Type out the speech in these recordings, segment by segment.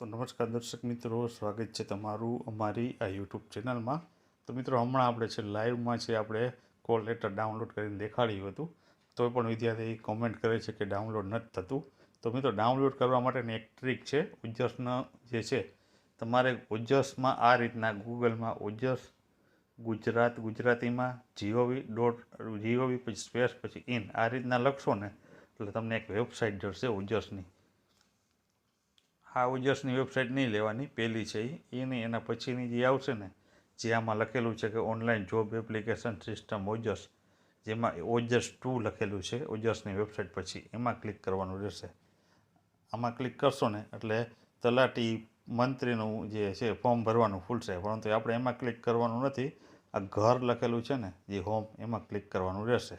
તો નમસ્કાર દર્શક મિત્રો, સ્વાગત છે તમારું અમારી આ યુટ્યુબ ચેનલમાં તો મિત્રો, હમણાં આપણે છે લાઈવમાં છે આપણે કોલ લેટર ડાઉનલોડ કરીને દેખાડ્યું હતું, તો પણ વિદ્યાર્થી કોમેન્ટ કરે છે કે ડાઉનલોડ નથી થતું. તો મિત્રો ડાઉનલોડ કરવા માટેની એક ટ્રીક છે ઉજસનો જે છે, તમારે ઉજસમાં આ રીતના ગૂગલમાં ઉજસ ગુજરાત, ગુજરાતીમાં જીઓવી ડોટ જીઓવી પછી સ્પેસ પછી ઇન આ રીતના લખશો ને, એટલે તમને એક વેબસાઇટ જશે ઉજસની આ ઉજસની વેબસાઇટ નહીં લેવાની, પહેલી છે એ નહીં એના પછીની જે આવશે ને, જે આમાં લખેલું છે કે online job application system OJAS જેમાં ઓજસ ટુ લખેલું છે ઓજસની વેબસાઇટ પછી એમાં ક્લિક કરવાનું રહેશે. આમાં ક્લિક કરશો ને, એટલે તલાટી મંત્રીનું જે છે ફોર્મ ભરવાનું ખુલશે પરંતુ આપણે એમાં ક્લિક કરવાનું નથી. આ ઘર લખેલું છે ને, જે હોમ, એમાં ક્લિક કરવાનું રહેશે.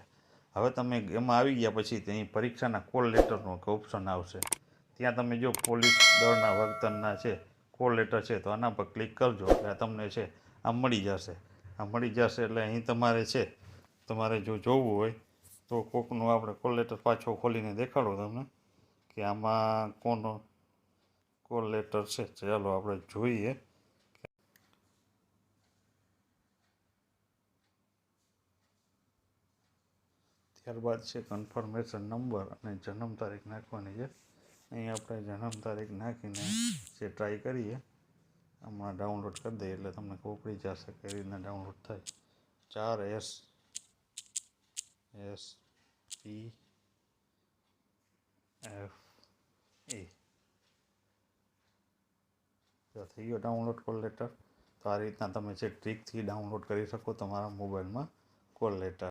હવે તમે એમાં આવી ગયા પછી તેની પરીક્ષાના કોલ લેટરનું ઓપ્શન આવશે. ત્યાં તમે જો પોલીસ દળના વર્તનના છે, કોલ લેટર છે, તો આના પર ક્લિક કરજો એટલે તમને છે, આ મળી જશે. આ મળી જશે એટલે અહીં તમારે છે, તમારે જો જોવું હોય, તો કોકનું આપણે કોલ લેટર પાછો ખોલીને દેખાડો તમને કે આમાં કોનો કોલ લેટર છે. ચાલો આપણે જોઈએ ત્યારબાદ છે કન્ફર્મેશન નંબર અને જન્મ તારીખ નાખવાની છે. અહીં આપણે જન્મ તારીખ નાખીને જે ટ્રાય કરીએ, હમણાં ડાઉનલોડ કરી દઈએ એટલે તમને ખબર પડી જશે કઈ રીતના ડાઉનલોડ થાય. ચાર એસ એસ પી એફ એ થઈ ગયો ડાઉનલોડ કોલ લેટર તો આ રીતના તમે જે ટ્રીકથી ડાઉનલોડ કરી શકો તમારા મોબાઈલમાં કોલ લેટર